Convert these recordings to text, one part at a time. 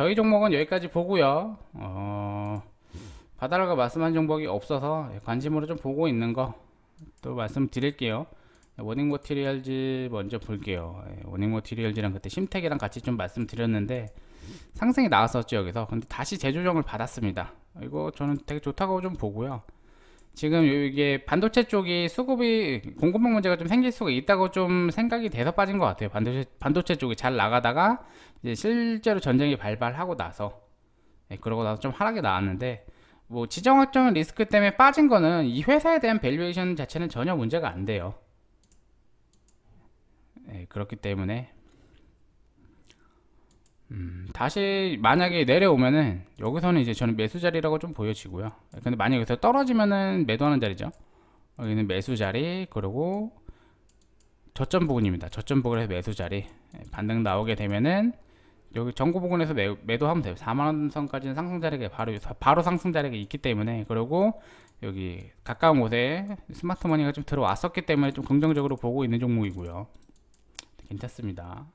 저희 종목은 여기까지 보고요. 어, 바다라가 말씀한 종목이 없어서 관심으로 좀 보고 있는 거 또 말씀드릴게요. 워닝 모티리얼즈 먼저 볼게요. 예, 워닝 모티리얼즈랑 그때 심택이랑 같이 좀 말씀드렸는데 상승이 나왔었죠 여기서. 근데 다시 재조정을 받았습니다. 이거 저는 되게 좋다고 좀 보고요. 지금 이게 반도체 쪽이 수급이 공급망 문제가 좀 생길 수가 있다고 좀 생각이 돼서 빠진 것 같아요. 반도체 반도체 쪽이 잘 나가다가 이제 실제로 전쟁이 발발하고 나서 예, 그러고 나서 좀 하락이 나왔는데 뭐 지정학적 리스크 때문에 빠진 거는 이 회사에 대한 밸류에이션 자체는 전혀 문제가 안 돼요. 예, 그렇기 때문에 음, 다시 만약에 내려오면은 여기서는 이제 저는 매수 자리라고 좀 보여지고요. 근데 만약 여기서 떨어지면은 매도하는 자리죠. 여기는 매수 자리 그리고 저점 부근입니다. 저점 부근에서 매수 자리 예, 반등 나오게 되면은 여기 전고 부근에서 매, 매도하면 돼요. 4만 원 선까지는 상승 자리가 바로 바로 상승 자리가 있기 때문에 그리고 여기 가까운 곳에 스마트 머니가 좀 들어왔었기 때문에 좀 긍정적으로 보고 있는 종목이고요. 괜찮습니다.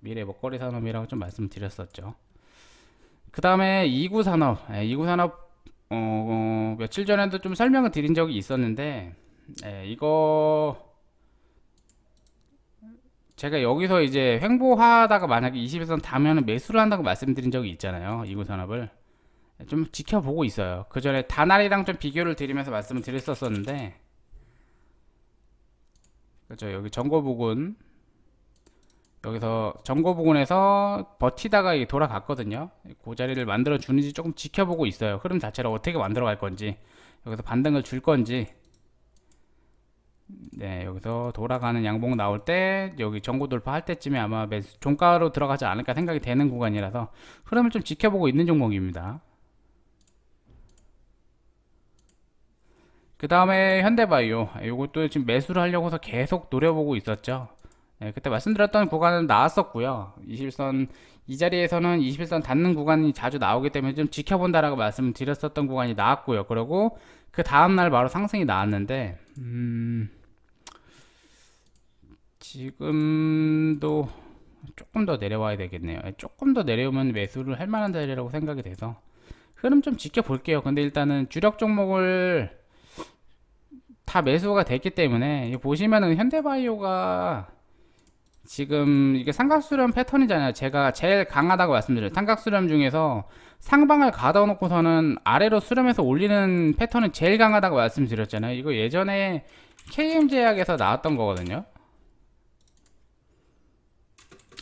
미래 먹거리 산업이라고 좀 말씀드렸었죠. 그 다음에 2구 산업, 2구 산업 어, 어, 며칠 전에도 좀 설명을 드린 적이 있었는데 예, 이거 제가 여기서 이제 횡보하다가 만약에 20에선 다면은 매수를 한다고 말씀드린 적이 있잖아요. 2구 산업을 좀 지켜보고 있어요. 그 전에 다날이랑 좀 비교를 드리면서 말씀을 드렸었었는데 그죠 여기 정고 부근 여기서 정고 부근에서 버티다가 돌아갔거든요. 그 자리를 만들어 주는지 조금 지켜보고 있어요. 흐름 자체를 어떻게 만들어 갈 건지 여기서 반등을 줄 건지 네 여기서 돌아가는 양봉 나올 때 여기 정고 돌파할 때쯤에 아마 매수 종가로 들어가지 않을까 생각이 되는 구간이라서 흐름을 좀 지켜보고 있는 종목입니다. 그 다음에 현대바이오 이것도 지금 매수를 하려고 해서 계속 노려보고 있었죠. 네, 그때 말씀드렸던 구간은 나왔었고요. 21선 이 자리에서는 21선 닿는 구간이 자주 나오기 때문에 좀 지켜본다라고 말씀드렸었던 구간이 나왔고요. 그리고 그 다음 날 바로 상승이 나왔는데 음, 지금도 조금 더 내려와야 되겠네요. 예, 조금 더 내려오면 매수를 할 만한 자리라고 생각이 돼서 흐름 좀 지켜볼게요. 근데 일단은 주력 종목을 다 매수가 됐기 때문에 보시면은 현대바이오가 지금 이게 삼각수렴 패턴이잖아요. 제가 제일 강하다고 말씀드려요. 삼각수렴 중에서 상방을 가둬 놓고서는 아래로 수렴해서 올리는 패턴은 제일 강하다고 말씀드렸잖아요. 이거 예전에 KM제약에서 나왔던 거거든요.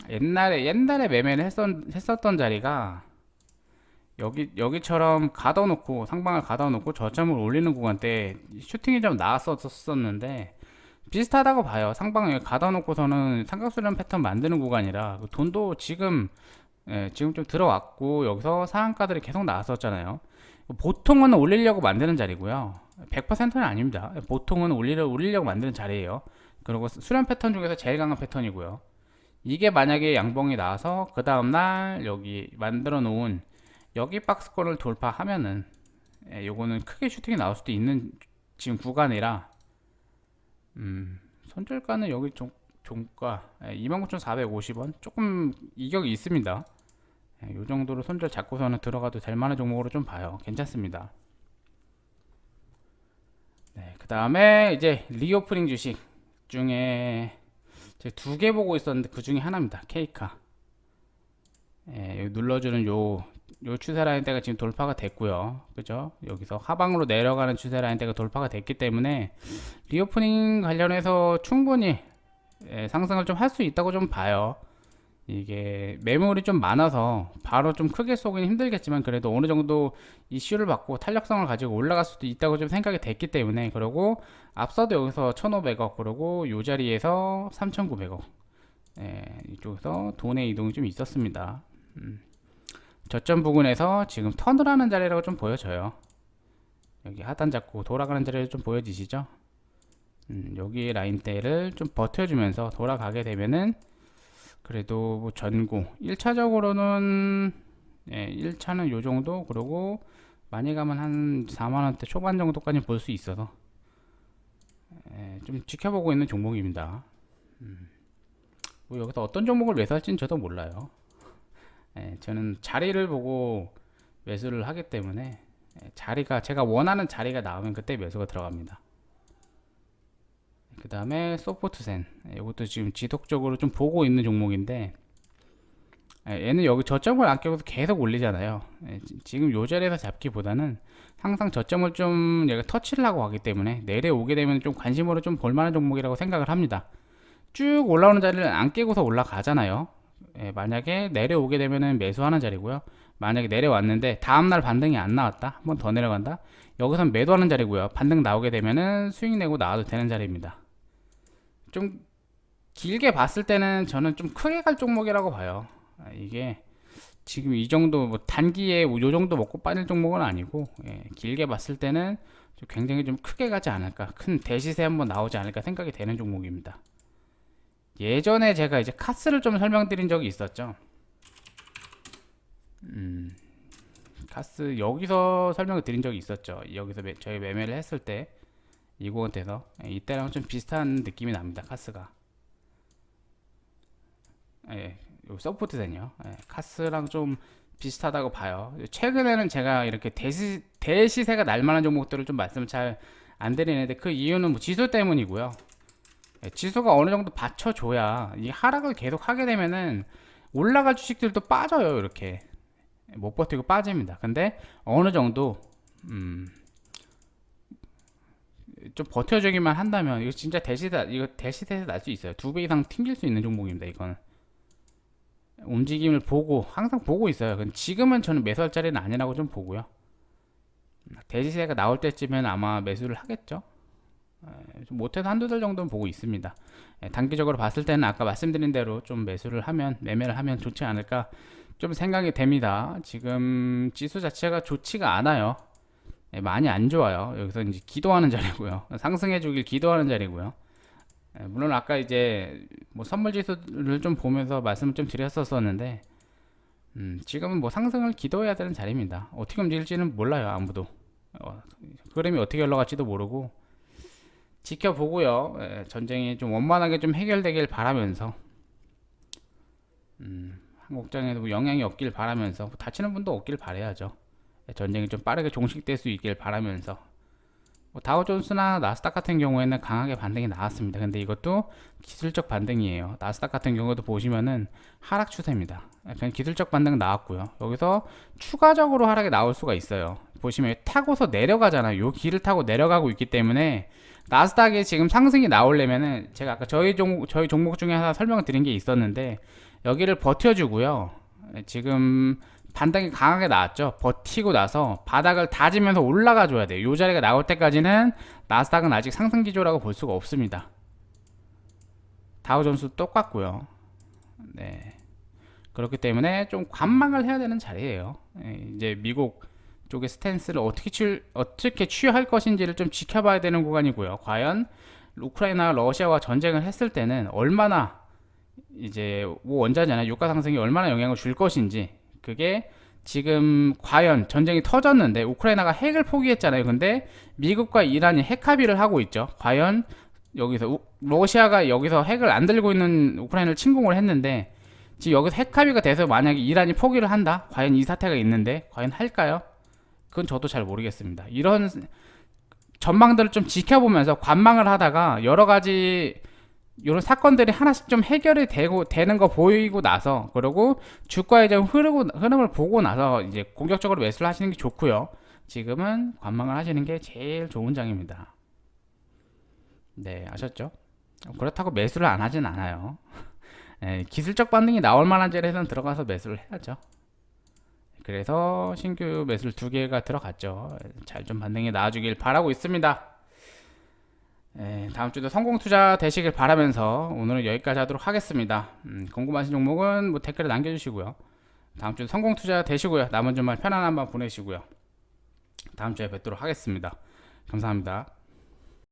옛날에 옛날에 매매를 했었, 했었던 자리가 여기 여기처럼 가둬놓고 상방을 가둬놓고 저점을 올리는 구간 때 슈팅이 좀 나왔었었는데 비슷하다고 봐요. 상방을 가둬놓고서는 삼각수렴 패턴 만드는 구간이라 그 돈도 지금 예, 지금 좀 들어왔고 여기서 상한가들이 계속 나왔었잖아요. 보통은 올리려고 만드는 자리고요. 100%는 아닙니다. 보통은 올리려, 올리려고 만드는 자리예요. 그리고 수렴 패턴 중에서 제일 강한 패턴이고요. 이게 만약에 양봉이 나와서 그 다음날 여기 만들어 놓은 여기 박스권을 돌파하면은 예, 요거는 크게 슈팅이 나올 수도 있는 지금 구간이라 음, 손절가는 여기 종, 종가 예, 29,450원 조금 이격이 있습니다. 예, 요 정도로 손절 잡고서는 들어가도 될 만한 종목으로 좀 봐요. 괜찮습니다. 네, 그 다음에 이제 리오프닝 주식 중에 제가 두 개 보고 있었는데 그 중에 하나입니다. 케이카. 예, 눌러주는 요, 요 추세 라인 대가 지금 돌파가 됐고요. 그죠? 여기서 하방으로 내려가는 추세 라인 대가 돌파가 됐기 때문에 리오프닝 관련해서 충분히 예, 상승을 좀 할 수 있다고 좀 봐요. 이게 매물이 좀 많아서 바로 좀 크게 쏘기는 힘들겠지만 그래도 어느 정도 이슈를 받고 탄력성을 가지고 올라갈 수도 있다고 좀 생각이 됐기 때문에 그리고 앞서도 여기서 1,500억 그리고 요 자리에서 3,900억 예, 이쪽에서 돈의 이동이 좀 있었습니다. 음. 저점 부근에서 지금 턴을 하는 자리라고 좀 보여져요. 여기 하단 잡고 돌아가는 자리를 좀 보여지시죠? 음, 여기 라인대를 좀 버텨주면서 돌아가게 되면은 그래도 뭐 전고 1차적으로는 예, 1차는 요 정도 그리고 많이 가면 한 4만원대 초반 정도까지 볼 수 있어서 예, 좀 지켜보고 있는 종목입니다 음, 뭐 여기서 어떤 종목을 매수할지는 저도 몰라요 예, 저는 자리를 보고 매수를 하기 때문에 예, 자리가 제가 원하는 자리가 나오면 그때 매수가 들어갑니다. 그 다음에 소포트센 예, 이것도 지금 지속적으로 좀 보고 있는 종목인데 예, 얘는 여기 저점을 안 깨고도 계속 올리잖아요. 지금 요 자리에서 잡기보다는 항상 저점을 좀 얘가 터치를 하고 가기 때문에 내려오게 되면 좀 관심으로 좀 볼만한 종목이라고 생각을 합니다. 쭉 올라오는 자리를 안 깨고서 올라가잖아요. 예, 만약에 내려오게 되면은 매수하는 자리고요. 만약에 내려왔는데 다음날 반등이 안 나왔다. 한번 더 내려간다. 여기선 매도하는 자리고요. 반등 나오게 되면은 수익 내고 나와도 되는 자리입니다. 좀 길게 봤을 때는 저는 좀 크게 갈 종목이라고 봐요. 아, 이게 지금 이 정도 뭐 단기에 요 정도 먹고 빠질 종목은 아니고 예, 길게 봤을 때는 좀 굉장히 좀 크게 가지 않을까 큰 대시세 한번 나오지 않을까 생각이 되는 종목입니다. 예전에 제가 이제 카스를 좀 설명드린 적이 있었죠. 음, 카스 여기서 설명을 드린 적이 있었죠. 여기서 매, 저희 매매를 했을 때 이곳에서 예, 이때랑 좀 비슷한 느낌이 납니다. 카스가. 예, 요 서포트센요. 예, 카스랑 좀 비슷하다고 봐요. 최근에는 제가 이렇게 대시 대시세가 날 만한 종목들을 좀 말씀을 잘 안 드리는데 그 이유는 뭐 지수 때문이고요. 예, 지수가 어느 정도 받쳐줘야 이 하락을 계속 하게 되면은 올라갈 주식들도 빠져요 이렇게 못 버티고 빠집니다. 근데 어느 정도 음, 좀 버텨주기만 한다면 이거 진짜 대시다 이거 대시대에서 날 수 있어요. 두 배 이상 튕길 수 있는 종목입니다. 이건 움직임을 보고 항상 보고 있어요. 근데 지금은 저는 매수할 자리는 아니라고 좀 보고요. 대시세가 나올 때쯤엔 아마 매수를 하겠죠. 에, 좀 못해도 한두 달 정도는 보고 있습니다. 예, 단기적으로 봤을 때는 아까 말씀드린 대로 좀 매수를 하면 매매를 하면 좋지 않을까 좀 생각이 됩니다. 지금 지수 자체가 좋지가 않아요. 예, 많이 안 좋아요. 여기서 이제 기도하는 자리고요. 상승해 주길 기도하는 자리고요. 예, 물론 아까 이제 뭐 선물 지수를 좀 보면서 말씀을 좀 드렸었었는데 음, 지금은 뭐 상승을 기도해야 되는 자리입니다. 어떻게 움직일지는 몰라요, 아무도. 어, 흐름이 어떻게 흘러갈지도 모르고 지켜보고요. 예, 전쟁이 좀 원만하게 좀 해결되길 바라면서 음, 한국장에도 뭐 영향이 없길 바라면서 뭐 다치는 분도 없길 바라야죠. 예, 전쟁이 좀 빠르게 종식될 수 있길 바라면서 뭐 다우존스나 나스닥 같은 경우에는 강하게 반등이 나왔습니다. 근데 이것도 기술적 반등이에요. 나스닥 같은 경우도 보시면은 하락 추세입니다. 그냥 기술적 반등 나왔고요. 여기서 추가적으로 하락이 나올 수가 있어요. 보시면 타고서 내려가잖아요. 요 길을 타고 내려가고 있기 때문에 나스닥에 지금 상승이 나오려면은 제가 아까 저희 종목 저희 종목 중에 하나 설명을 드린 게 있었는데 여기를 버텨주고요. 지금 반등이 강하게 나왔죠. 버티고 나서 바닥을 다지면서 올라가 줘야 돼요. 요 자리가 나올 때까지는 나스닥은 아직 상승 기조라고 볼 수가 없습니다. 다우존스 똑같고요. 네. 그렇기 때문에 좀 관망을 해야 되는 자리예요. 예, 이제 미국 쪽의 스탠스를 어떻게 취 어떻게 취할 것인지를 좀 지켜봐야 되는 구간이고요. 과연 우크라이나 러시아와 전쟁을 했을 때는 얼마나 이제 뭐 원자재나 유가 상승이 얼마나 영향을 줄 것인지 그게 지금 과연 전쟁이 터졌는데 우크라이나가 핵을 포기했잖아요. 근데 미국과 이란이 핵 합의를 하고 있죠. 과연 여기서 우, 러시아가 여기서 핵을 안 들고 있는 우크라이나를 침공을 했는데 지금 여기서 핵 합의가 돼서 만약에 이란이 포기를 한다? 과연 이 사태가 있는데 과연 할까요? 그건 저도 잘 모르겠습니다. 이런 전망들을 좀 지켜보면서 관망을 하다가 여러 가지 이런 사건들이 하나씩 좀 해결이 되고 되는 거 보이고 나서 그리고 주가의 좀 흐르고 흐름을 보고 나서 이제 공격적으로 매수를 하시는 게 좋고요. 지금은 관망을 하시는 게 제일 좋은 장입니다. 네, 아셨죠? 그렇다고 매수를 안 하진 않아요. 예, 기술적 반등이 나올 만한 자리에서는 들어가서 매수를 해야죠. 그래서 신규 매수를 두 개가 들어갔죠. 잘 좀 반등이 나와주길 바라고 있습니다. 예, 다음 주도 성공 투자 되시길 바라면서 오늘은 여기까지 하도록 하겠습니다. 음, 궁금하신 종목은 뭐 댓글에 남겨주시고요. 다음 주도 성공 투자 되시고요. 남은 주말 편안한 밤 보내시고요. 다음 주에 뵙도록 하겠습니다. 감사합니다.